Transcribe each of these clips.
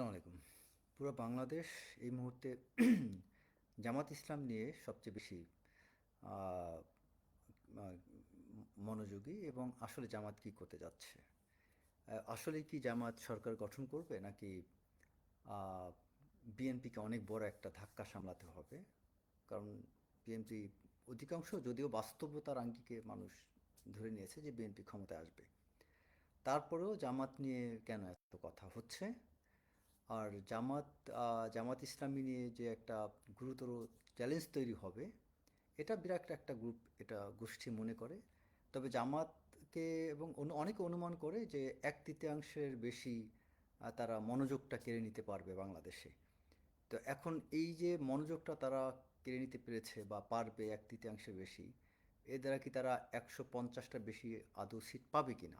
আসসালামু আলাইকুম। পুরো বাংলাদেশ এই মুহূর্তে জামাত ইসলাম নিয়ে সবচেয়ে বেশি মনোযোগী এবং আসলে জামাত কি করতে যাচ্ছে? আসলে কি জামাত সরকার গঠন করবে নাকি বিএনপিকে অনেক বড় একটা ধাক্কা সামলাতে হবে? কারণ বিএনপি অধিকাংশ যদিও বাস্তবতার আঙ্গিকে মানুষ ধরে নিয়েছে যে বিএনপি ক্ষমতায় আসবে। তারপরেও জামাত নিয়ে কেন এত কথা হচ্ছে? আর জামাত জামাত ইসলামী নিয়ে যে একটা গুরুতর চ্যালেঞ্জ তৈরি হবে, এটা বিরাট একটা গ্রুপ এটা গোষ্ঠী মনে করে। তবে জামাতকে এবং অনু- অনেকে অনুমান করে যে এক তৃতীয়াংশের বেশি তারা মনোযোগটা কেড়ে নিতে পারবে বাংলাদেশে। তো এখন এই যে মনোযোগটা তারা কেড়ে নিতে পেরেছে বা পারবে এক তৃতীয়াংশের বেশি এর দ্বারা কি তারা একশো পঞ্চাশটা বেশি আদৌ সিট পাবে কি না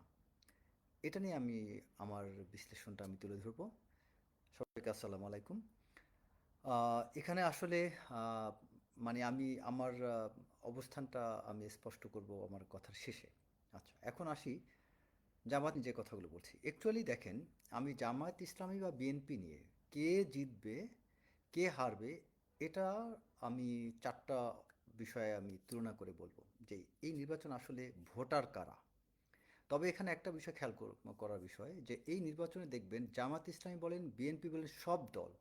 এটা নিয়ে আমি, আমার বিশ্লেষণটা আমি তুলে ধরবো। সবাইকে আসসালামু আলাইকুম। এখানে আসলে মানে আমি, আমার অবস্থানটা আমি স্পষ্ট করব আমার কথার শেষে। আচ্ছা এখন আসি জামাত যে কথাগুলো বলছি। অ্যাকচুয়ালি দেখেন, আমি জামায়াত ইসলামী বা বিএনপি নিয়ে কে জিতবে, কে হারবে, এটা আমি চারটা বিষয়ে আমি তুলনা করে বলব। যে এই নির্বাচন আসলে ভোটার কারা? তবে এখানে একটা বিষয় খেয়াল কর- করার বিষয় যে এই নির্বাচনে দেখবেন জামাত ইসলামী বলেন, বিএনপি বলেন, সব দল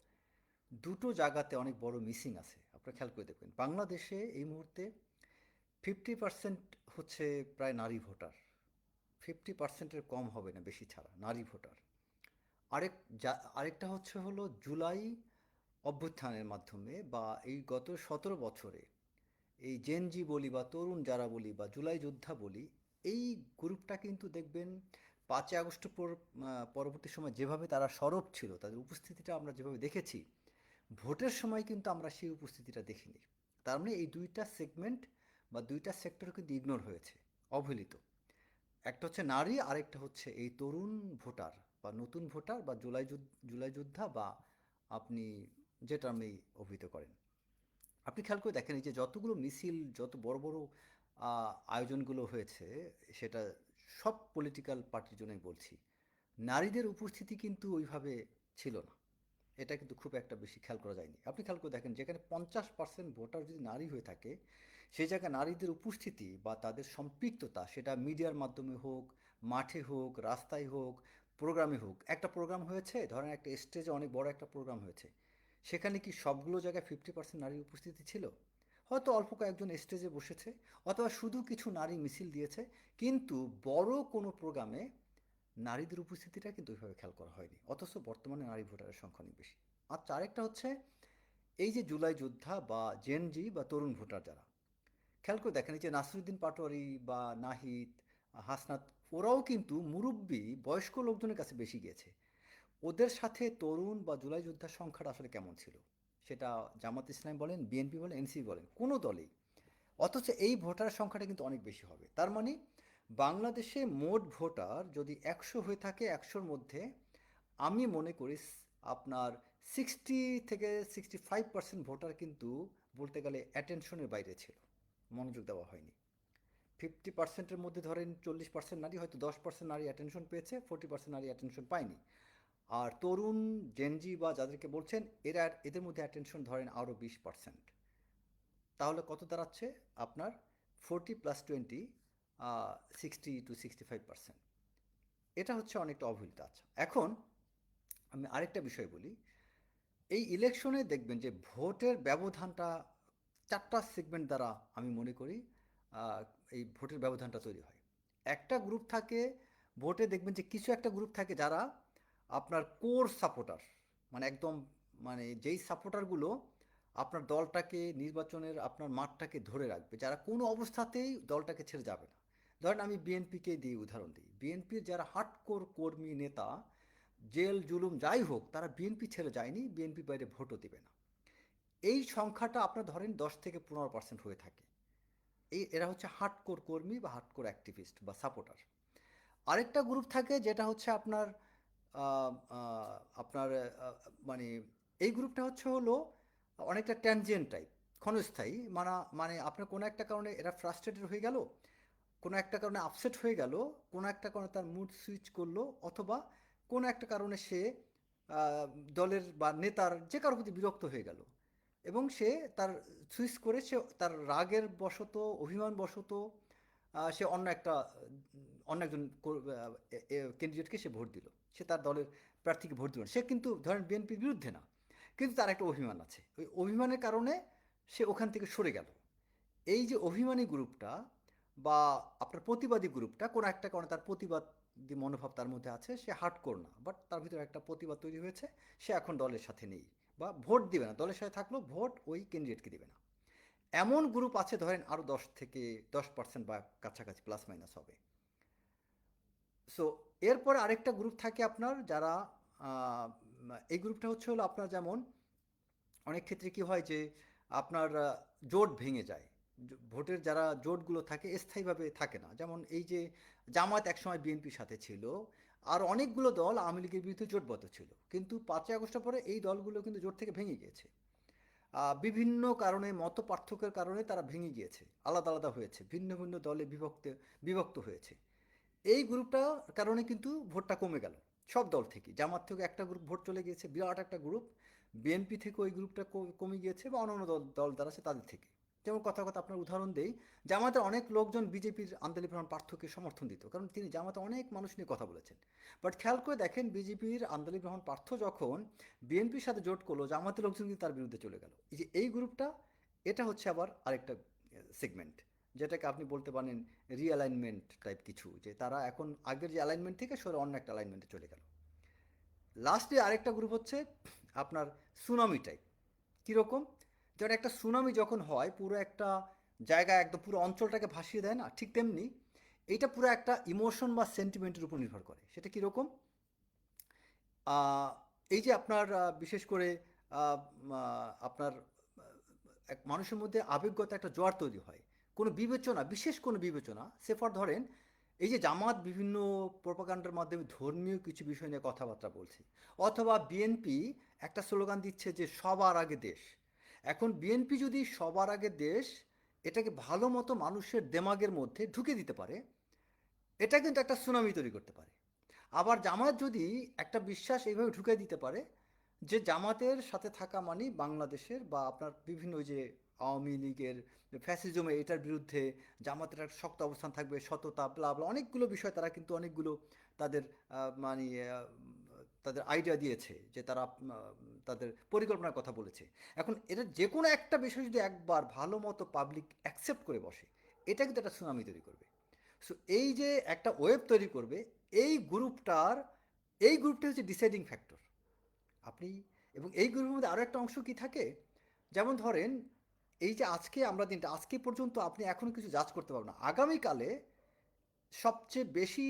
দুটো জায়গাতে অনেক বড় মিসিং আছে। আপনারা খেয়াল করে দেখবেন। বাংলাদেশে এই মুহূর্তে ফিফটি পার্সেন্ট হচ্ছে প্রায় নারী ভোটার। ফিফটি পার্সেন্টের কম হবে না, বেশি ছাড়া, নারী ভোটার। আরেক যা, আরেকটা হচ্ছে হলো জুলাই অভ্যুত্থানের মাধ্যমে বা এই গত সতেরো বছরে এই জেনজি বলি বা তরুণ যারা বলি বা জুলাই যোদ্ধা বলি এই গ্রুপটা কিন্তু দেখবেন পাঁচই আগস্ট পর পরবর্তী সময় যেভাবে তারা সরব ছিল, তাদের উপস্থিতিটা আমরা যেভাবে দেখেছি, ভোটের সময় কিন্তু আমরা সেই উপস্থিতিটা দেখিনি। তার মানে এই দুইটা সেগমেন্ট বা দুইটা সেক্টর কিন্তু ইগনোর হয়েছে, অবহেলিত। একটা হচ্ছে নারী, আরেকটা হচ্ছে এই তরুণ ভোটার বা নতুন ভোটার বা জুলাই জুলাই যোদ্ধা বা আপনি যেটা আপনি অভিহিত করেন। আপনি খেয়াল করে দেখেন এই যে যতগুলো মিছিল, যত বড় বড় আয়োজনগুলো হয়েছে, সেটা সব পলিটিক্যাল পার্টির জন্যই বলছি। নারীদের উপস্থিতি কিন্তু ওইভাবে ছিল না। এটা কিন্তু খুব একটা বেশি খেয়াল করা যায়নি। আপনি খেয়াল করে দেখেন, যেখানে পঞ্চাশ পার্সেন্ট ভোটার যদি নারী হয়ে থাকে, সেই জায়গায় নারীদের উপস্থিতি বা তাদের সম্পৃক্ততা, সেটা মিডিয়ার মাধ্যমে হোক, মাঠে হোক, রাস্তায় হোক, প্রোগ্রামে হোক, একটা প্রোগ্রাম হয়েছে, ধরেন একটা স্টেজে অনেক বড় একটা প্রোগ্রাম হয়েছে, সেখানে কি সবগুলো জায়গায় ফিফটি পার্সেন্ট নারীর উপস্থিতি ছিল? হয়তো অল্প কয়েকজন স্টেজে বসেছে, অথবা শুধু কিছু নারী মিছিল দিয়েছে, কিন্তু বড় কোনো প্রোগ্রামে নারীদের উপস্থিতিটা কিন্তু ওইভাবে খেয়াল করা হয়নি, অথচ বর্তমানে নারী ভোটারের সংখ্যা অনেক বেশি। আচ্ছা আরেকটা হচ্ছে, এই যে জুলাই যোদ্ধা বা জেনজি বা তরুণ ভোটার যারা, খেয়াল করে দেখেন, এই যে নাসিরুদ্দিন পাটোয়ারি বা নাহিদ, হাসনাত, ওরাও কিন্তু মুরব্বী বয়স্ক লোকজনের কাছে বেশি গিয়েছে। ওদের সাথে তরুণ বা জুলাই যোদ্ধার সংখ্যাটা আসলে কেমন ছিল? সেটা জামাত ইসলাম বলেন, বিএনপি বলেন এনসি বলেন, কোনো দলেই। অথচ এই ভোটার সংখ্যাটা কিন্তু অনেক বেশি হবে। তার মানে বাংলাদেশে মোট ভোটার যদি একশো হয়ে থাকে, একশোর মধ্যে আমি মনে করি আপনার সিক্সটি থেকে সিক্সটি ফাইভ পার্সেন্ট ভোটার কিন্তু বলতে গেলে অ্যাটেনশনের বাইরে ছিল। মনোযোগ দেওয়া হয়নি। ফিফটি পার্সেন্টের মধ্যে ধরেন চল্লিশ পার্সেন্ট নারী, হয়তো দশ পার্সেন্ট নারী অ্যাটেনশন পেয়েছে, ফোর্টি পার্সেন্ট নারী অ্যাটেনশন পায়নি। আর তরুণ জেনজি বা যাদেরকে বলছেন, এরা এদের মধ্যে অ্যাটেনশন ধরেন আরও বিশ পার্সেন্ট তাহলে কত দাঁড়াচ্ছে আপনার? Forty plus twenty sixty two sixty five percent এটা হচ্ছে অনেকটা অবহেলিত আচ্ছা এখন আমি আরেকটা বিষয় বলি। এই ইলেকশনে দেখবেন যে ভোটের ব্যবধানটা চারটা সেগমেন্ট দ্বারা আমি মনে করি এই ভোটের ব্যবধানটা তৈরি হয়। একটা গ্রুপ থাকে, ভোটে দেখবেন যে কিছু একটা গ্রুপ থাকে যারা আপনার কোর সাপোর্টার মানে একদম মানে যেই সাপোর্টারগুলো আপনার দলটাকে, নির্বাচনের আপনার মাঠটাকে ধরে রাখবে, যারা কোনো অবস্থাতেই দলটাকে ছেড়ে যাবে না। ধরেন আমি বিএনপিকে দিয়ে উদাহরণ দিই। বিএনপির যারা হার্ডকোর কর্মী নেতা, জেল, জুলুম যাই হোক, তারা বিএনপি ছেড়ে যায়নি, বিএনপি বাইরে ভোটও দেবে না। এই সংখ্যাটা আপনার ধরেন দশ থেকে পনেরো পার্সেন্ট হয়ে থাকে। এই, এরা হচ্ছে হার্ডকোর কর্মী বা হার্ডকোর অ্যাক্টিভিস্ট বা সাপোর্টার। আরেকটা গ্রুপ থাকে যেটা হচ্ছে আপনার আপনার মানে এই গ্রুপটা হচ্ছে হলো অনেকটা ট্যানজিয়েন্ট টাইপ ক্ষণস্থায়ী। মানে মানে আপনার কোনো একটা কারণে এরা ফ্রাস্ট্রেটেড হয়ে গেল, কোনো একটা কারণে আপসেট হয়ে গেল, কোনো একটা কারণে তার মুড সুইচ করল, অথবা কোনো একটা কারণে সে দলের বা নেতার যে কারোর প্রতি বিরক্ত হয়ে গেল। এবং সে তার সুইচ করে সে তার রাগের বশত অভিমান বশত সে অন্য একটা, অন্য একজন ক্যান্ডিডেটকে সে ভোট দিল। সে তার দলের প্রার্থীকে ভোট দিল না। সে কিন্তু ধরেন বিএনপির বিরুদ্ধে না, কিন্তু তার একটা অভিমান আছে। ওই অভিমানের কারণে সে ওখান থেকে সরে গেল। এই যে অভিমানী গ্রুপটা বা আপনার প্রতিবাদী গ্রুপটা, কোনো একটা কারণে তার প্রতিবাদী মনোভাব তার মধ্যে আছে, সে হার্ট কর না বাট তার ভিতরে একটা প্রতিবাদ তৈরি হয়েছে, সে এখন দলের সাথে নেই বা ভোট দিবে না। দলের সাথে থাকলেও ভোট ওই ক্যান্ডিডেটকে দিবে না। এমন গ্রুপ আছে ধরেন আরও দশ থেকে দশ পার্সেন্ট বা কাছাকাছি প্লাস মাইনাস হবে। সো এরপরে আরেকটা গ্রুপ থাকে আপনার যারা এই গ্রুপটা হচ্ছে হলো আপনার যেমন, অনেক ক্ষেত্রে কি হয় যে আপনার জোট ভেঙে যায়। ভোটের যারা জোটগুলো থাকে স্থায়ীভাবে থাকে না। যেমন এই যে জামাত একসময় বিএনপির সাথে ছিল, আর অনেকগুলো দল আওয়ামী লীগের বিরুদ্ধে জোটবদ্ধ ছিল। কিন্তু পাঁচই আগস্টের পরে এই দলগুলো কিন্তু জোট থেকে ভেঙে গিয়েছে। বিভিন্ন কারণে মত পার্থক্যের কারণে তারা ভেঙে গিয়েছে। আলাদা আলাদা হয়েছে, ভিন্ন ভিন্ন দলে বিভক্ত বিভক্ত হয়েছে। এই গ্রুপটার কারণে কিন্তু ভোটটা কমে গেল, সব দল থেকে। জামাত থেকে একটা গ্রুপ ভোট চলে গিয়েছে, বিরাট একটা গ্রুপ। বিএনপি থেকে ওই গ্রুপটা কমে গিয়েছে বা অন্যান্য দল দল দ্বারা আছে তাদের থেকে। যেমন কথা কথা আপনার উদাহরণ দেই, জামাতের অনেক লোকজন বিজেপির আন্দোলন রহমান পার্থকে সমর্থন দিত, কারণ তিনি জামাতে অনেক মানুষ নিয়ে কথা বলেছেন। বাট খেয়াল করে দেখেন, বিজেপির আন্দোলন রহমান পার্থ যখন বিএনপির সাথে জোট করল, জামাতের লোকজন কিন্তু তার বিরুদ্ধে চলে গেল। এই যে এই গ্রুপটা, এটা হচ্ছে আবার আরেকটা সেগমেন্ট যেটাকে আপনি বলতে পারেন রিঅ্যালাইনমেন্ট টাইপ কিছু, যে তারা এখন আগের যে অ্যালাইনমেন্ট থেকে সরে অন্য একটা অ্যালাইনমেন্টে চলে গেল। লাস্টে আরেকটা গ্রুপ হচ্ছে আপনার সুনামি টাইপ কীরকম? যেটা একটা সুনামি যখন হয়, পুরো একটা জায়গা একদম পুরো অঞ্চলটাকে ভাসিয়ে দেয় না, ঠিক তেমনি এইটা পুরো একটা ইমোশন বা সেন্টিমেন্টের উপর নির্ভর করে। সেটা কীরকম? এই যে আপনার বিশেষ করে আপনার এক মানুষের মধ্যে আবেগগত একটা জোয়ার তৈরি হয়। কোনো বিবেচনা, বিশেষ কোনো বিবেচনা সেফর ধরেন এই যে জামাত বিভিন্ন প্রোপাগান্ডার মাধ্যমে ধর্মীয় কিছু বিষয় নিয়ে কথাবার্তা বলছে, অথবা বিএনপি একটা স্লোগান দিচ্ছে যে সবার আগে দেশ। এখন বিএনপি যদি সবার আগে দেশ, এটাকে ভালো মতো মানুষের দেমাগের মধ্যে ঢুকে দিতে পারে, এটা কিন্তু একটা সুনামি তৈরি করতে পারে। আবার জামাত যদি একটা বিশ্বাস এইভাবে ঢুকে দিতে পারে যে জামাতের সাথে থাকা মানে বাংলাদেশের বা আপনার বিভিন্ন যে আওয়ামী লীগের ফ্যাসিজমে এটার বিরুদ্ধে জামাতের একটা শক্ত অবস্থান থাকবে, সততা ব্লা অনেকগুলো বিষয় তারা কিন্তু অনেকগুলো তাদের মানে তাদের আইডিয়া দিয়েছে যে তারা তাদের পরিকল্পনার কথা বলেছে। এখন এটা যে কোনো একটা বিষয় যদি একবার ভালো মতো পাবলিক অ্যাকসেপ্ট করে বসে, এটা কিন্তু একটা সুনামি তৈরি করবে। সো এই যে একটা ওয়েব তৈরি করবে, এই গ্রুপটার এই গ্রুপটা হচ্ছে ডিসাইডিং ফ্যাক্টর আপনি, এবং এই গ্রুপের মধ্যে আরও একটা অংশ কি থাকে? যেমন ধরেন এই যে আজকে আমরা দিনটা, আজকে পর্যন্ত আপনি এখনও কিছু জাজ করতে পারবেন না। আগামীকালে সবচেয়ে বেশি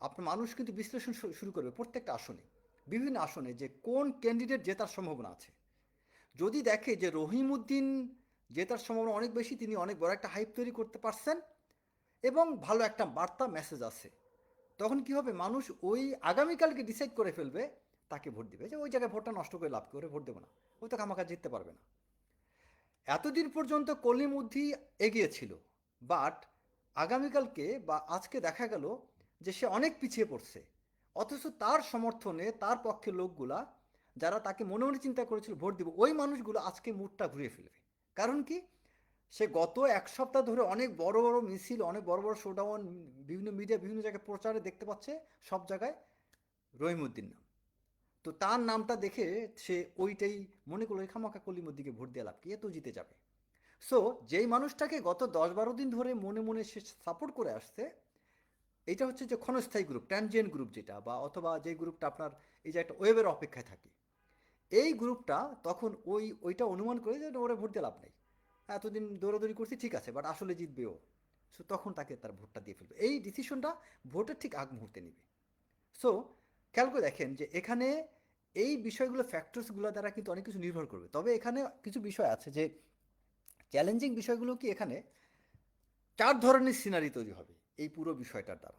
আপনার মানুষ কিন্তু বিশ্লেষণ শুরু করবে প্রত্যেকটা আসনে। বিভিন্ন আসনে যে কোন ক্যান্ডিডেট জেতার সম্ভাবনা আছে। যদি দেখে যে রহিমউদ্দিন জেতার সম্ভাবনা অনেক বেশি, তিনি অনেক বড় একটা হাইপ তৈরি করতে পারছেন এবং ভালো একটা বার্তা মেসেজ আছে, তখন কি হবে? মানুষ ওই আগামীকালকে ডিসাইড করে ফেলবে, তাকে ভোট দিবে। যে ওই জায়গায় ভোটটা নষ্ট করে লাভ করে ভোট দেবো না। ওই তো কামাকা জিততে পারবে না। এতদিন পর্যন্ত কলিমুদ্দি এগিয়ে ছিল বাট আগামীকালকে বা আজকে দেখা গেল যে সে অনেক পিছিয়ে পড়ছে। অথচ তার সমর্থনে তার পক্ষে লোকগুলা যারা তাকে মনে মনে চিন্তা করেছিল, ভোট দিব, ওই মানুষগুলো আজকে মুডটা ঘুরিয়ে ফেলবে। কারণ কি? সে গত এক সপ্তাহ ধরে অনেক বড় বড় মিছিল, অনেক বড় বড় শোডাউন বিভিন্ন মিডিয়া বিভিন্ন জায়গায় প্রচারে দেখতে পাচ্ছে, সব জায়গায় রহিমউদ্দিন নাম। তো তার নামটা দেখে সে ওইটাই মনে করল, এই খামাকা কলিমুদ্দিকে ভোট দিয়ে লাভ কি? এ তো জিতে যাবে। সো যেই মানুষটাকে গত দশ বারো দিন ধরে মনে মনে সে সাপোর্ট করে আসছে এটা হচ্ছে যে ক্ষণস্থায়ী গ্রুপ ট্যানজেন্ট গ্রুপ যেটা, বা অথবা যে গ্রুপটা আপনার এই যে একটা ওয়েবের অপেক্ষায় থাকে, এই গ্রুপটা তখন ওই, ওইটা অনুমান করে যে ওরে ভোট দিয়ে লাভ নেই। এতদিন দৌড়াদৌড়ি করছি, ঠিক আছে বাট আসলে জিতবে ও। সো তখন তাকে তার ভোটটা দিয়ে ফেলবে। এই ডিসিশনটা ভোটের ঠিক আগ মুহূর্তে নেবে। সো খেয়াল করে দেখেন যে এখানে এই বিষয়গুলো ফ্যাক্টরসগুলো দ্বারা কিন্তু অনেক কিছু নির্ভর করবে। তবে এখানে কিছু বিষয় আছে যে চ্যালেঞ্জিং বিষয়গুলো কি এখানে? চার ধরনের সিনারি তৈরি হবে এই পুরো বিষয়টার দ্বারা।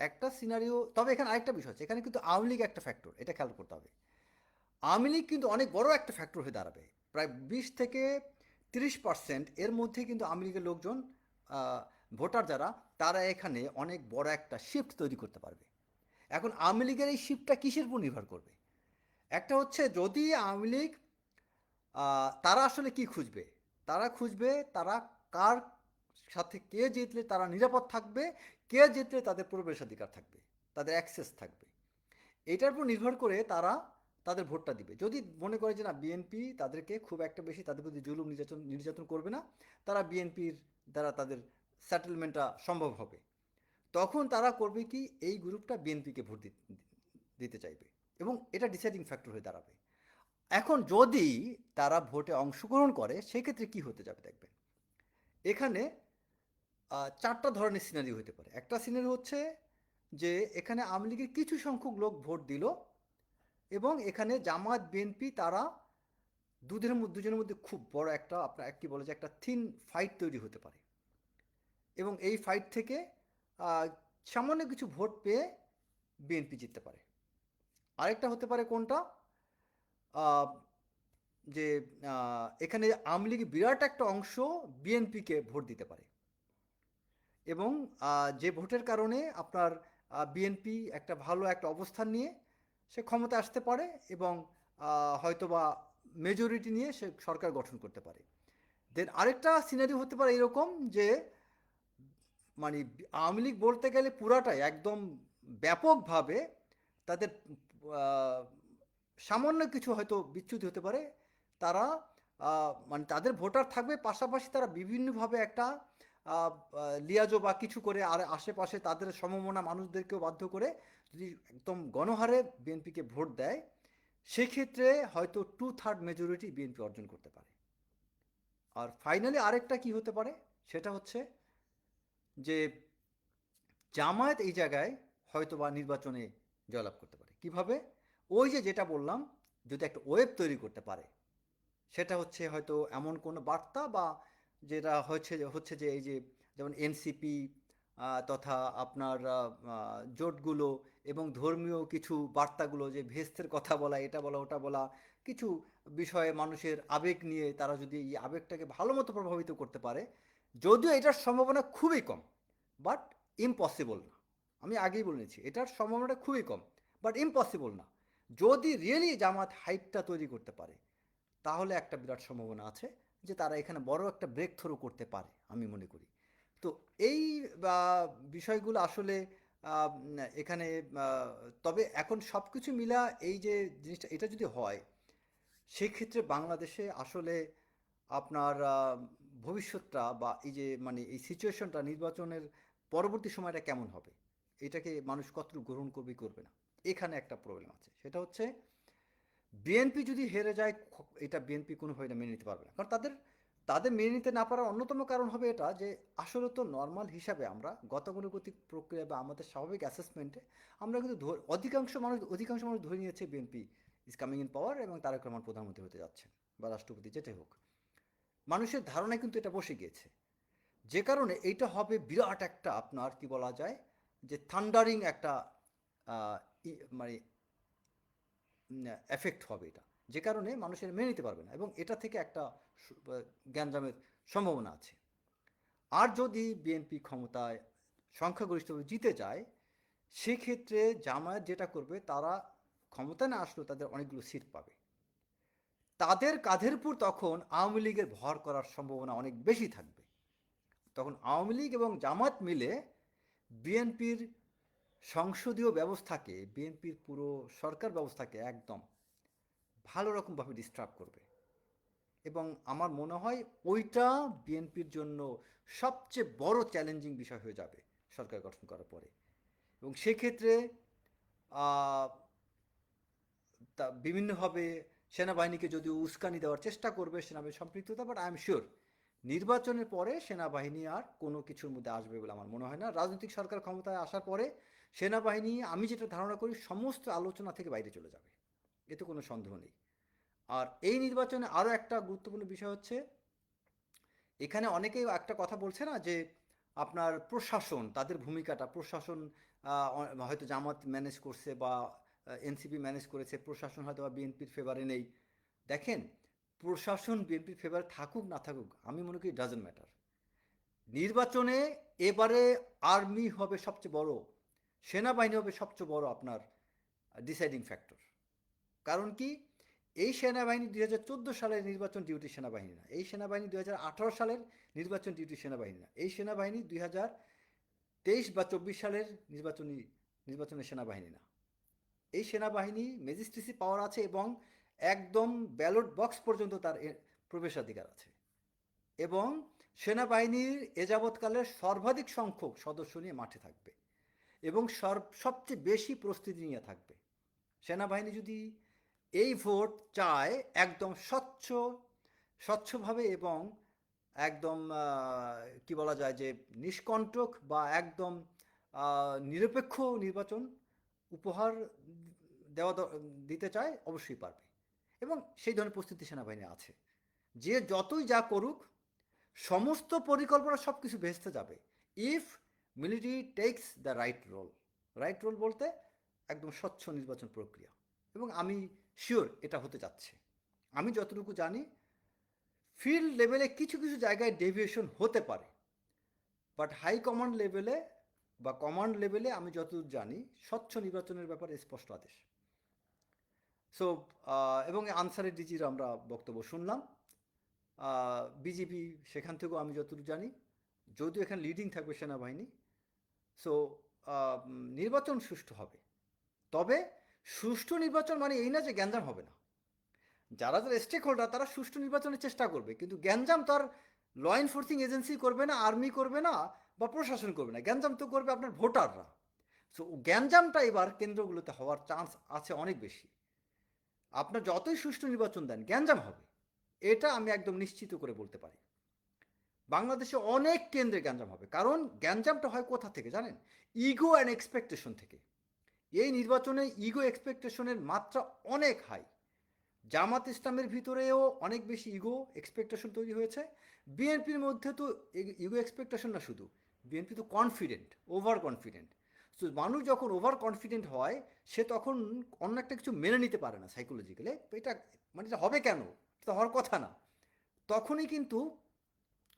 একটা সিনারিও তবে এখানে আরেকটা বিষয় আছে, এখানে কিন্তু আওয়ামী লীগ একটা ফ্যাক্টর এটা খেয়াল করতে হবে। আওয়ামী লীগ কিন্তু অনেক বড় একটা ফ্যাক্টর হয়ে দাঁড়াবে, প্রায় বিশ থেকে তিরিশ পার্সেন্ট এর মধ্যে কিন্তু আওয়ামী লীগের লোকজন ভোটার যারা, তারা এখানে অনেক বড় একটা শিফট তৈরি করতে পারবে। এখন আওয়ামী লীগের এই শিপটা কিসের উপর নির্ভর করবে? একটা হচ্ছে যদি আওয়ামী লীগ তারা আসলে কি খুঁজবে? তারা খুঁজবে তারা কার সাথে কে জিতলে তারা নিরাপদ থাকবে, কে জিতলে তাদের প্রবেশাধিকার থাকবে, তাদের অ্যাক্সেস থাকবে। এটার উপর নির্ভর করে তারা তাদের ভোটটা দিবে। যদি মনে করে যে না বিএনপি তাদেরকে খুব একটা বেশি তাদের প্রতি জুলুম নির্যাতন নির্যাতন করবে না, তারা বিএনপির দ্বারা তাদের সেটেলমেন্টটা সম্ভব হবে। তখন তারা করবে কি? এই গ্রুপটা বিএনপিকে ভোট দিতে চাইবে এবং এটা ডিসাইডিং ফ্যাক্টর হয়ে দাঁড়াবে। এখন যদি তারা ভোটে অংশগ্রহণ করে, সেক্ষেত্রে কি হতে যাবে দেখবেন? এখানে চারটা ধরনের সিনারি হতে পারে। একটা সিনারি হচ্ছে যে, এখানে আওয়ামী লীগের কিছু সংখ্যক লোক ভোট দিল এবং এখানে জামাত বিএনপি তারা দুজনের মধ্যে দুজনের মধ্যে খুব বড় একটা, আপনার কি বলে যে একটা থিন ফাইট তৈরি হতে পারে। এবং এই ফাইট থেকে সামান্য কিছু ভোট পেয়ে বিএনপি জিততে পারে। আরেকটা হতে পারে কোনটা? যে এখানে আওয়ামী লীগের বিরাট একটা অংশ বিএনপিকে ভোট দিতে পারে। এবং যে ভোটের কারণে আপনার বিএনপি একটা ভালো একটা অবস্থান নিয়ে সে ক্ষমতা আসতে পারে এবং হয়তোবা মেজরিটি নিয়ে সে সরকার গঠন করতে পারে। দেন আরেকটা সিনারি হতে পারে এরকম যে মানে আওয়ামী লীগ বলতে গেলে পুরাটাই একদম ব্যাপকভাবে তাদের সামান্য কিছু হয়তো বিচ্যুতি হতে পারে। তারা মানে তাদের ভোটার থাকবে, পাশাপাশি তারা বিভিন্নভাবে একটা লিয়াজো বা কিছু করে আর আশেপাশে তাদের সমমনা মানুষদেরকেও বাধ্য করে যদি একদম গণহারে বিএনপিকে ভোট দেয়, সেক্ষেত্রে হয়তো টু থার্ড মেজরিটি বিএনপি অর্জন করতে পারে। আর ফাইনালি আরেকটা কি হতে পারে? সেটা হচ্ছে যে জামায়াত এই জায়গায় হয়তো বা নির্বাচনে জয়লাভ করতে পারে। কীভাবে? ওই যে যেটা বললাম, যদি একটা ওয়েব তৈরি করতে পারে, সেটা হচ্ছে হয়তো এমন কোনো বার্তা বা যেটা হচ্ছে হচ্ছে যে এই যে যেমন এনসিপি তথা আপনার জোটগুলো এবং ধর্মীয় কিছু বার্তাগুলো যে ভেস্তের কথা বলা, এটা বলা, ওটা বলা, কিছু বিষয়ে মানুষের আবেগ নিয়ে তারা যদি এই আবেগটাকে ভালো মতো প্রভাবিত করতে পারে যদিও এটার সম্ভাবনা খুবই কম বাট ইম্পসিবল না। আমি আগেই বলে বলেছি এটার সম্ভাবনাটা খুবই কম বাট ইম্পসিবল না। যদি রিয়েলি জামাত হাইপটা তৈরি করতে পারে, তাহলে একটা বিরাট সম্ভাবনা আছে যে তারা এখানে বড় একটা ব্রেক থ্রু করতে পারে, আমি মনে করি। তো এই বিষয়গুলো আসলে এখানে তবে এখন সব কিছু মিলা এই যে জিনিসটা, এটা যদি হয়, সেক্ষেত্রে বাংলাদেশে আসলে আপনার ভবিষ্যৎটা বা এই যে মানে এই সিচুয়েশনটা নির্বাচনের পরবর্তী সময়টা কেমন হবে? এটাকে মানুষ কতটুকু গ্রহণ করবে করবে না? এখানে একটা প্রবলেম আছে। সেটা হচ্ছে বিএনপি যদি হেরে যায় এটা বিএনপি কোনোভাবে মেনে নিতে পারবে না। কারণ তাদের তাদের মেনে নিতে না পারার অন্যতম কারণ হবে এটা যে, আসলে তো নর্মাল হিসাবে আমরা গতানুগতিক প্রক্রিয়া বা আমাদের স্বাভাবিক অ্যাসেসমেন্টে আমরা কিন্তু অধিকাংশ মানুষ অধিকাংশ মানুষ ধরে নিয়েছে BNP is coming in power এবং তারেক রহমান প্রধানমন্ত্রী হতে যাচ্ছে বা রাষ্ট্রপতি যেটাই হোক। মানুষের ধারণায় কিন্তু এটা বসে গিয়েছে। যে কারণে এইটা হবে বিরাট একটা আপনার কি বলা যায়, যে থান্ডারিং একটা মানে এফেক্ট হবে এটা। যে কারণে মানুষের মেনে নিতে পারবে না এবং এটা থেকে একটা গ্যাঞ্জামের সম্ভাবনা আছে। আর যদি বিএনপি ক্ষমতায় সংখ্যাগরিষ্ঠভাবে জিতে যায়, সেক্ষেত্রে জামায়াত যেটা করবে, তারা ক্ষমতা না আসলেও তাদের অনেকগুলো সিট পাবে। তাদের কাঁধের উপর তখন আওয়ামী লীগের ভর করার সম্ভাবনা অনেক বেশি থাকবে। তখন আওয়ামী লীগ এবং জামাত মিলে বিএনপির সংসদীয় ব্যবস্থাকে, বিএনপির পুরো সরকার ব্যবস্থাকে একদম ভালো রকমভাবে ডিস্টার্ব করবে। এবং আমার মনে হয় ওইটা বিএনপির জন্য সবচেয়ে বড় চ্যালেঞ্জিং বিষয় হয়ে যাবে সরকার গঠন করার পরে। এবং সেক্ষেত্রে তা বিভিন্নভাবে সেনাবাহিনীকে যদি উস্কানি দেওয়ার চেষ্টা করবে সেনাবাহিনী সম্পৃক্ততা বাট আই এম শিওর নির্বাচনের পরে সেনাবাহিনী আর কোনো কিছুর মধ্যে আসবে বলে আমার মনে হয় না। রাজনৈতিক সরকার ক্ষমতায় আসার পরে সেনাবাহিনী, আমি যেটা ধারণা করি, সমস্ত আলোচনা থেকে বাইরে চলে যাবে। এতে কোনো সন্দেহ নেই। আর এই নির্বাচনে আরও একটা গুরুত্বপূর্ণ বিষয় হচ্ছে, এখানে অনেকেই একটা কথা বলছে না যে আপনার প্রশাসন, তাদের ভূমিকাটা, প্রশাসন হয়তো জামাত ম্যানেজ করছে বা এনসিপি ম্যানেজ করেছে, প্রশাসন হয়তো বা বিএনপির ফেভারে নেই। দেখেন, প্রশাসন বিএনপির ফেভারে থাকুক, না থাকুক, আমি মনে করি ডাজেন্ট ম্যাটার নির্বাচনে এবারে আর্মি হবে সবচেয়ে বড়, সেনাবাহিনী হবে সবচেয়ে বড় আপনার ডিসাইডিং ফ্যাক্টর কারণ কি? এই সেনাবাহিনী দুই হাজার চোদ্দ সালের নির্বাচন ডিউটি সেনাবাহিনী না, এই সেনাবাহিনী দুই হাজার আঠারো সালের নির্বাচন ডিউটি সেনাবাহিনী না, এই সেনাবাহিনী দুই হাজার তেইশ বা চব্বিশ সালের নির্বাচনী, নির্বাচনের সেনাবাহিনী না। এই সেনাবাহিনী ম্যাজিস্ট্রেসি পাওয়ার আছে এবং একদম ব্যালট বক্স পর্যন্ত তার প্রবেশাধিকার আছে। এবং সেনাবাহিনীর এ যাবৎকালের সর্বাধিক সংখ্যক সদস্য নিয়ে মাঠে থাকবে এবং সবচেয়ে বেশি প্রস্তুতি নিয়ে থাকবে। সেনাবাহিনী যদি এই ভোট চায় একদম স্বচ্ছ, স্বচ্ছভাবে এবং একদম কি বলা যায় যে নিষ্কণ্টক বা একদম নিরপেক্ষ নির্বাচন উপহার দেওয়া দিতে চায় অবশ্যই পারবে। এবং সেই ধরনের প্রস্তুতি সেনাবাহিনী আছে। যে যতই যা করুক, সমস্ত পরিকল্পনা সব কিছু ভেস্তে যাবে। If military takes the right role right role বলতে একদম স্বচ্ছ নির্বাচন প্রক্রিয়া। এবং আমি শিওর এটা হতে যাচ্ছে। আমি যতটুকু জানি ফিল্ড লেভেলে কিছু কিছু জায়গায় ডেভিয়েশন হতে পারে। বাট হাই কমান্ড লেভেলে বা কমান্ড লেভেলে আমি যতদূর জানি, স্বচ্ছ নির্বাচনের ব্যাপারে স্পষ্ট আদেশ। সো এবং আনসারের ডিজির আমরা বক্তব্য শুনলাম। বিজেপি সেখান থেকেও আমি যতদূর জানি, যদিও এখানে লিডিং থাকবে সেনাবাহিনী সো নির্বাচন সুষ্ঠু হবে। তবে সুষ্ঠু নির্বাচন মানে এই না যে গ্যাঞ্জাম হবে না। যারা যারা স্টেক হোল্ডার তারা সুষ্ঠু নির্বাচনের চেষ্টা করবে। কিন্তু গ্যাঞ্জাম তার ল এনফোর্সিং এজেন্সি করবে না আর্মি করবে না বা প্রশাসন করবে না, গ্যাঞ্জাম তো করবে আপনার ভোটাররা। সো গ্যাঞ্জামটা এবার কেন্দ্রগুলোতে হওয়ার চান্স আছে অনেক বেশি। আপনার যতই সুষ্ঠু নির্বাচন দেন, গ্যাঞ্জাম হবে। এটা আমি একদম নিশ্চিত করে বলতে পারি। বাংলাদেশে অনেক কেন্দ্রে গ্যাঞ্জাম হবে। কারণ গ্যাঞ্জামটা হয় কোথা থেকে জানেন? ইগো অ্যান্ড এক্সপেকটেশন থেকে। এই নির্বাচনে ইগো এক্সপেকটেশনের মাত্রা অনেক হাই জামাত ইসলামের ভিতরেও অনেক বেশি ইগো এক্সপেকটেশন তৈরি হয়েছে। বিএনপির মধ্যে তো ইগো এক্সপেকটেশন না শুধু। বিএনপি তো কনফিডেন্ট ওভার কনফিডেন্ট তো মানুষ যখন ওভার কনফিডেন্ট হয়, সে তখন অন্য একটা কিছু মেনে নিতে পারে না সাইকোলজিক্যালি এটা মানে এটা হবে কেন? এটা হওয়ার কথা না। তখনই কিন্তু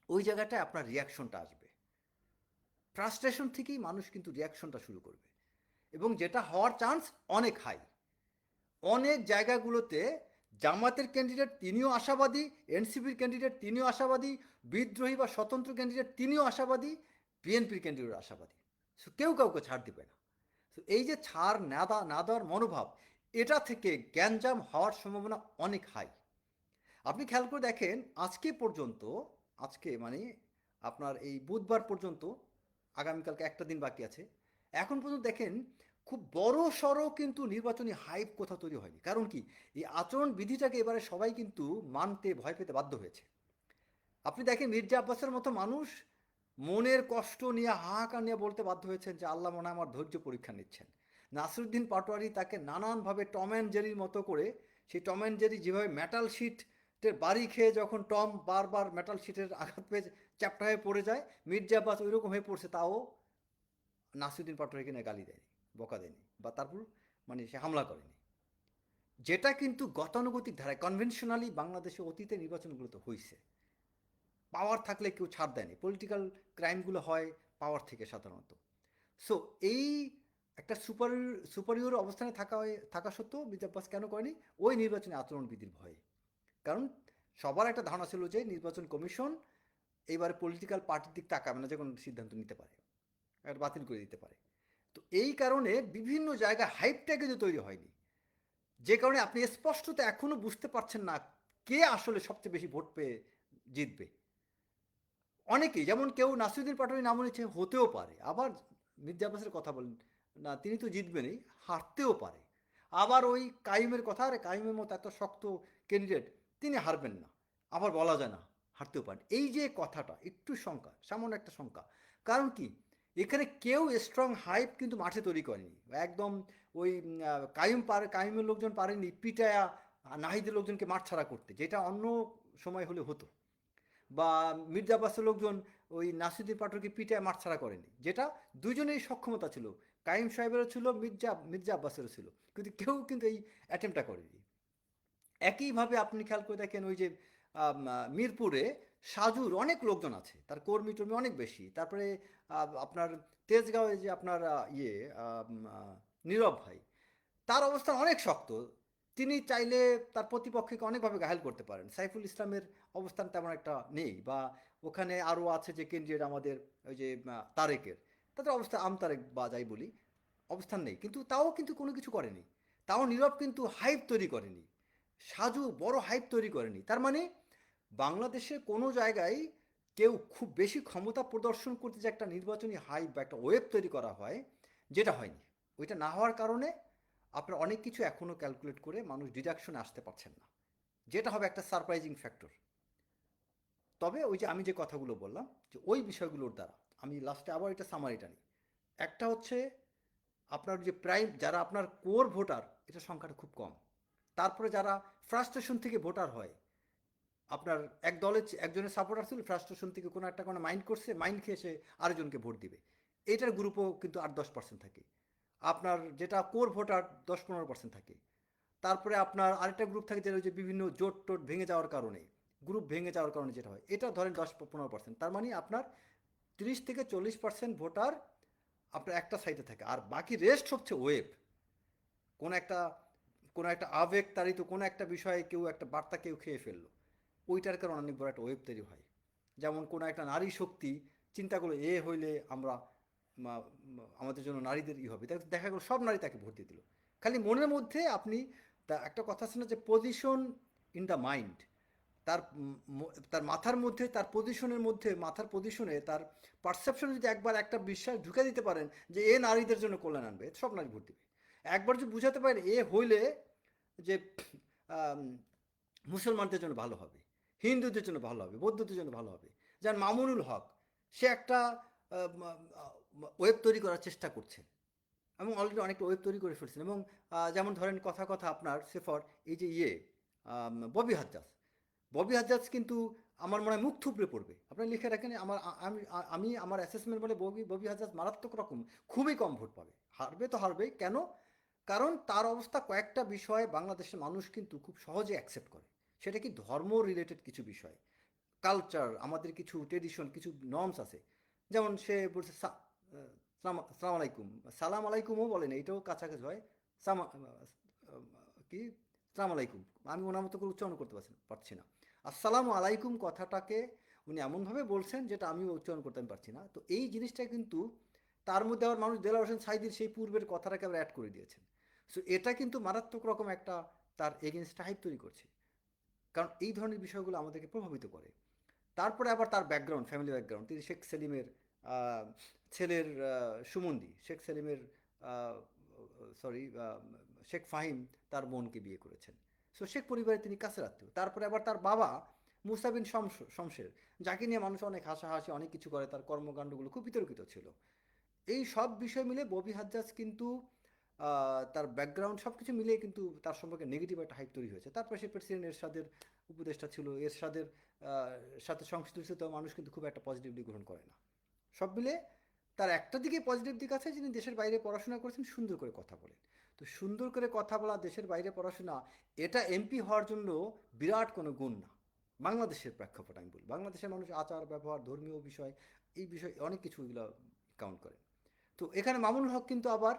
ওই জায়গাটায় আপনার রিয়াকশনটা আসবে। ফ্রাস্ট্রেশন থেকেই মানুষ কিন্তু রিয়াকশনটা শুরু করবে। এবং যেটা হওয়ার চান্স অনেক হাই অনেক জায়গাগুলোতে জামাতের ক্যান্ডিডেট তিনিও আশাবাদী, এনসিপির ক্যান্ডিডেট তিনিও আশাবাদী, বিদ্রোহী বা স্বতন্ত্র ক্যান্ডিডেট তিনিও আশাবাদী। বিএনপির ক্যান্ডিডেট আশাবাদী সো কেউ কাউকে ছাড় দিবে না। তো এই যে ছাড় নাদা না দেওয়ার মনোভাব, এটা থেকে গ্যাঞ্জাম হওয়ার সম্ভাবনা অনেক হাই। আপনি খেয়াল করে দেখেন, আজকে পর্যন্ত, আজকে মানে আপনার এই বুধবার পর্যন্ত, আগামীকালকে একটা দিন বাকি আছে, এখন পর্যন্ত দেখেন, খুব বড় সড়ো কিন্তু নির্বাচনী হাইপ কোথাও তৈরি হয়নি। কারণ কি? এই আচরণ বিধিটাকে এবারে সবাই কিন্তু মানতে ভয় পেতে বাধ্য হয়েছে। আপনি দেখেন মির্জা আব্বাসের মতো মানুষ মনের কষ্ট নিয়ে হাহাকার নিয়ে বলতে বাধ্য হয়েছেন যে আল্লাহ মনে আমার ধৈর্য পরীক্ষা নিচ্ছেন। নাসরুদ্দিন পাটোয়ারি তাকে নানানভাবে টম অ্যান্ড জেরির মতো করে, সেই টম অ্যান্ড জেরি যেভাবে মেটাল শিটের বাড়ি খেয়ে যখন টম বারবার মেটাল শিটের আঘাত পেয়ে চ্যাপ্টা হয়ে পড়ে যায়, মির্জা আব্বাস ওই রকম হয়ে পড়ছে, তাও নাসরুদ্দিন পাটোয়ারিকে নিয়ে গালি দেয়নি, বকা দেয়নি বা তারপর মানে সে হামলা করেনি। যেটা কিন্তু গতানুগতিক ধারায় কনভেনশনালি বাংলাদেশে অতীতে নির্বাচনগুলোতে হয়েছে পাওয়ার থাকলে কেউ ছাড় দেয়নি। পলিটিক্যাল ক্রাইমগুলো হয় পাওয়ার থেকে সাধারণত। সো এই একটা সুপার সুপারিয়র অবস্থানে থাকা থাকা সত্ত্বেও বিদ্যাবাস কেন করেনি? ওই নির্বাচনী আচরণবিধির ভয়ে। কারণ সবার একটা ধারণা ছিল যে নির্বাচন কমিশন এইবারে পলিটিক্যাল পার্টির দিক তাকাবে না, যে কোনো সিদ্ধান্ত নিতে পারে। একটা বাতিল করে দিতে পারে। তো এই কারণে বিভিন্ন জায়গায় হাইপটা কিন্তু তৈরি হয়নি। যে কারণে আপনি স্পষ্টত এখনও বুঝতে পারছেন না কে আসলে সবচেয়ে বেশি ভোট পেয়ে জিতবে। অনেকেই, যেমন কেউ নাসিরুদ্দিন পাটোয়ারি নাম নিচ্ছে, হতেও পারে। আবার মির্জা আব্বাসের কথা বলেন, না, তিনি তো জিতবেনই, হারতেও পারে। আবার ওই কাইমের কথা, আরে কাইমের মতো এত শক্ত ক্যান্ডিডেট তিনি হারবেন না। আবার বলা যায় না, হারতেও পারেন। এই যে কথাটা, একটু শঙ্কা, সামান্য একটা শঙ্কা। কারণ কি, এখানে কেউ স্ট্রং হাইপ কিন্তু মাঠে তৈরি করেনি। একদম ওই কাইম পারে, কাইমের লোকজন পারেনি, পিটায়া, নাহিদের লোকজনকে মাঠ ছাড়া করতে, যেটা অন্য সময় হলে হতো। বা মির্জা লোকজন ওই নাসিরুদ্দিন পাটোয়ারিকে পিটায় মাঠ ছাড়া করেনি। যেটা দুজনেরই সক্ষমতা ছিল। কাইম সাহেবেরও ছিল, মির্জা মির্জা আব্বাসেরও ছিল। কিন্তু কেউ কিন্তু এই অ্যাটেম্পটা করেনি। একইভাবে আপনি খেয়াল করে দেখেন ওই যে মিরপুরে সাজুর অনেক লোকজন আছে। তার কর্মী টর্মী অনেক বেশি। তারপরে আপনার তেজগাঁওয়ে যে আপনার ইয়ে নীরব ভাই, তার অবস্থান অনেক শক্ত। তিনি চাইলে তার প্রতিপক্ষকে অনেকভাবে ঘায়ল করতে পারেন। সাইফুল ইসলামের অবস্থান তেমন একটা নেই বা ওখানে আরও আছে যে কেন্দ্রীয় আমাদের ওই যে তারেকের। তাদের অবস্থা আম তারেক বা যাই বলি, অবস্থান নেই। কিন্তু তাও কিন্তু কোনো কিছু করেনি। তাও নীরব কিন্তু হাইপ তৈরি করেনি। সাজু বড় হাইপ তৈরি করেনি। তার মানে বাংলাদেশে কোনো জায়গায় কেউ খুব বেশি ক্ষমতা প্রদর্শন করতে যে একটা নির্বাচনী হাইপ বা একটা ওয়েব তৈরি করা হয়, যেটা হয়নি। ওইটা না হওয়ার কারণে আপনার অনেক কিছু এখনও ক্যালকুলেট করে মানুষ ডিডাকশনে আসতে পারছেন না। যেটা হবে একটা সারপ্রাইজিং ফ্যাক্টর তবে ওই যে আমি যে কথাগুলো বললাম, যে ওই বিষয়গুলোর দ্বারা আমি লাস্টে আবার এটা সামারিটা নিই। একটা হচ্ছে আপনার যে প্রাইম যারা আপনার কোর ভোটার এটা সংখ্যাটা খুব কম। তারপরে যারা ফ্রাস্ট্রেশন থেকে ভোটার হয়, আপনার এক দলের একজনের সাপোর্টার ছিল ফ্রাস্ট্রেশন থেকে কোনো একটা কোনো মাইন্ড করছে মাইন্ড খেয়ে সে আরেকজনকে ভোট দিবে। এটার গ্রুপও কিন্তু আট দশ পার্সেন্ট থাকে। আপনার যেটা কোর ভোটার দশ পনেরো পার্সেন্ট থাকে। তারপরে আপনার আরেকটা গ্রুপ থাকে যেটা হচ্ছে বিভিন্ন জোট টোট ভেঙে যাওয়ার কারণে গ্রুপ ভেঙে যাওয়ার কারণে যেটা হয়, এটা ধরেন দশ পনেরো পার্সেন্ট তার মানে আপনার তিরিশ থেকে চল্লিশ পার্সেন্ট ভোটার আপনার একটা সাইডে থাকে, আর বাকি রেস্ট হচ্ছে ওয়েব কোনো একটা কোনো একটা আবেগ তাড়িত, কোনো একটা বিষয়ে কেউ একটা বার্তা কেউ খেয়ে ফেলল। ওইটার কারণে অনেক বড় একটা ওয়েব তৈরি হয়। যেমন কোনো একটা নারী শক্তি চিন্তা করল, এ হইলে আমরা আমাদের জন্য নারীদের ই হবে। দেখ- গেল, সব নারী তাকে ভোট দিয়ে দিল। খালি মনের মধ্যে আপনি, তা- একটা কথা আছে না যে পজিশন ইন দ্য মাইন্ড তার তার মাথার মধ্যে, তার পজিশনের মধ্যে, মাথার পজিশনে তার পারসেপশনে যদি একবার একটা বিশ্বাস ঢুকে দিতে পারেন যে, এ নারীদের জন্য কল্যাণ আনবে সব নারী ভোট দিবে। একবার যদি বুঝাতে পারেন, এ হইলে যে মুসলমানদের জন্য ভালো হবে, হিন্দুদের জন্য ভালো হবে, বৌদ্ধদের জন্য ভালো হবে। যেমন মামুনুল হক, সে একটা ওয়েব তৈরি করার চেষ্টা করছে। এবং অলরেডি অনেকটা ওয়েব তৈরি করে ফেলছেন। এবং যেমন ধরেন কথা কথা আপনার সেফর এই যে ইয়ে ববি হাজ্জাজ। ববি হাজ্জাজ কিন্তু আমার মনে হয় মুখ থুবড়ে পড়বে। আপনার লিখে রাখেন, আমার আমি আমি আমার অ্যাসেসমেন্ট বলে ববি ববি হাজ্জাজ মারাত্মক রকম খুবই কম ভোট পাবে। হারবে তো হারবে কেন? কারণ তার অবস্থা কয়েকটা বিষয়ে বাংলাদেশের মানুষ কিন্তু খুব সহজে অ্যাকসেপ্ট করে। সেটা কি ধর্ম রিলেটেড কিছু বিষয়? কালচার আমাদের কিছু ট্রেডিশন কিছু নর্মস আছে। যেমন সে বলছে সালাম আলাইকুম। সালাম আলাইকুমও বলেন এটাও কাছাকাছি হয়। কি? সালাম আলাইকুম। আমি ওনার মতো করে উচ্চারণ করতে পারছি পারছি না। আসসালামু আলাইকুম কথাটাকে উনি এমনভাবে বলছেন যেটা আমিও উচ্চারণ করতে আমি পারছি না। তো এই জিনিসটা কিন্তু তার মধ্যে আবার মানুষ দেলা হোসেন সাইদির সেই পূর্বের কথাটাকে আবার অ্যাড করে দিয়েছেন। সো এটা কিন্তু মারাত্মক রকম একটা তার এগেনস্ট হাইপ তৈরি করছে। কারণ এই ধরনের বিষয়গুলো আমাদেরকে প্রভাবিত করে। তারপরে আবার তার ব্যাকগ্রাউন্ড ফ্যামিলি ব্যাকগ্রাউন্ড তিনি শেখ সেলিমের ছেলের সুমন্দি, শেখ সেলিমের সরি শেখ ফাহিম তার বোনকে বিয়ে করেছেন। সো শেখ পরিবারে তিনি কাছে আত্মীয়। তারপরে আবার তার বাবা মুসাবিন শমশের যাকে নিয়ে মানুষ অনেক হাসাহাসি, অনেক কিছু করে, তার কর্মকাণ্ডগুলো খুব বিতর্কিত ছিল। এই সব বিষয় মিলে ববি হাজ্জাজ কিন্তু তার ব্যাকগ্রাউন্ড সব কিছু মিলিয়ে কিন্তু তার সম্পর্কে নেগেটিভ একটা হাইপ তৈরি হয়েছে। তারপরে সে প্রেসিডেন্ট এরশাদের উপদেষ্টা ছিল। এরশাদের সাথে সংশ্লিষ্ট মানুষ কিন্তু খুব একটা পজিটিভলি গ্রহণ করে না। সব মিলে তার একটা দিকে পজিটিভ দিক আছে যিনি দেশের বাইরে পড়াশোনা করেছেন, সুন্দর করে কথা বলেন। তো সুন্দর করে কথা বলা দেশের বাইরে পড়াশোনা, এটা এমপি হওয়ার জন্য বিরাট কোনো গুণ না। বাংলাদেশের প্রেক্ষাপট আমি বলি। বাংলাদেশের মানুষ আচার, ব্যবহার, ধর্মীয় বিষয়, এই বিষয়, অনেক কিছু এগুলো কাউন্ট করে তো এখানে মামুনুল হক কিন্তু আবার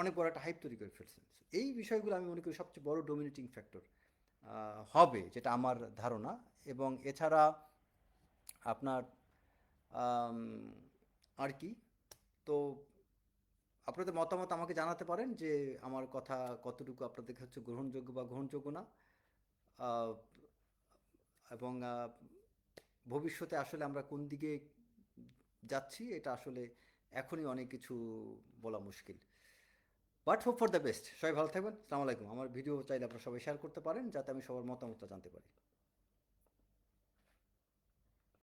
অনেক বড় একটা হাইপ তৈরি করে ফেলছেন। এই বিষয়গুলো আমি মনে করি সবচেয়ে বড় ডোমিনেটিং ফ্যাক্টর হবে, যেটা আমার ধারণা। এবং এছাড়া আপনার আর কি? তো আপনাদের মতামত আমাকে জানাতে পারেন যে আমার কথা কতটুকু আপনাদের কাছে গ্রহণযোগ্য বা গ্রহণযোগ্য না। এবং ভবিষ্যতে আসলে আমরা কোন দিকে যাচ্ছি এটা আসলে এখনই অনেক কিছু বলা মুশকিল। But hope for the best. সবাই ভালো থাকবেন। সালাম আলাইকুম। আমার ভিডিও চাইলে আপনারা সবাই শেয়ার করতে পারেন যাতে আমি সবার মতামতটা জানতে পারি।